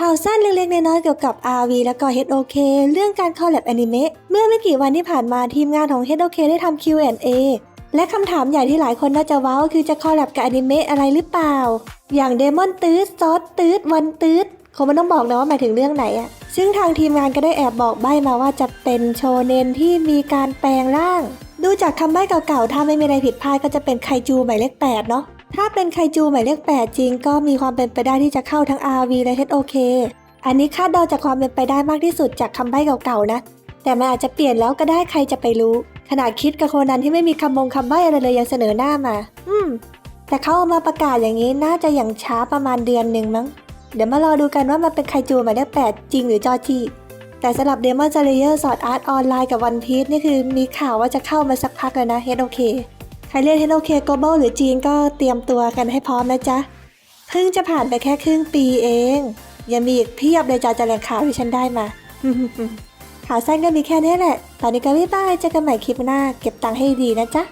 ข่าวสั้นเล็กๆน้อยๆเกี่ยวกับ RV แล้วก็ HOK เรื่องการคอลแลบอนิเมะเมื่อไม่กี่วันที่ผ่านมาทีมงานของ HOK ได้ทำ Q&A และคำถามใหญ่ที่หลายคนน่าจะว้าวคือจะคอลแลบกับอนิเมะอะไรหรือเปล่า อย่างเดมอนตืดซอสตืดวันตืดคงไม่ต้องบอกนะว่าหมายถึงเรื่องไหนอะซึ่งทางทีมงานก็ได้แอบบอกใบ้มาว่าจะเป็นโชเนนที่มีการแปลงร่าง ดูจากคำใบ้เก่าๆ ถ้าไม่มีอะไรผิดพลาดก็จะเป็นไคจูหมายเลข8เนาะ ถ้าเป็นไคจูหมายเลข8จริง ก็มีความเป็นไปได้ที่จะเข้าทั้ง RV และ HOK อันนี้คาดเดาจากความเป็นไปได้มากที่สุดจากคำใบ้เก่าๆนะ แต่มันอาจจะเปลี่ยนแล้วก็ได้ใครจะไปรู้ ขนาดคิดกับโคนันที่ไม่มีคำมงคำใบ้อะไรเลยยังเสนอหน้ามา อืม แต่เขาเอามาประกาศอย่างนี้น่าจะอย่างช้าประมาณเดือนหนึ่งมั้ง เดี๋ยวมารอดูกันว่ามันเป็นไคจูหมายเลข8จริงหรือจอจีแต่สำหรับ Demon Slayer สอดอาร์ตออนไลน์กับ One Piece นี่คือมีข่าวว่าจะเข้ามาสักพักแล้วนะ HOK ใค รเรียน HOK Global หรือจีนก็เตรียมตัวกันให้พร้อมนะจ๊ะ เพิ่งจะผ่านไปแค่ครึ่งปีเอง ยังมีอีกเพียบเลยจ้าจะแหล่งข่าวที่ฉันได้มาข่าวสั้นก็มีแค่นี้แหละ ตอนนี้ก็บ๊ายบายเจอกันใหม่คลิปหน้า เก็บตังค์ให้ดีนะจ๊ะ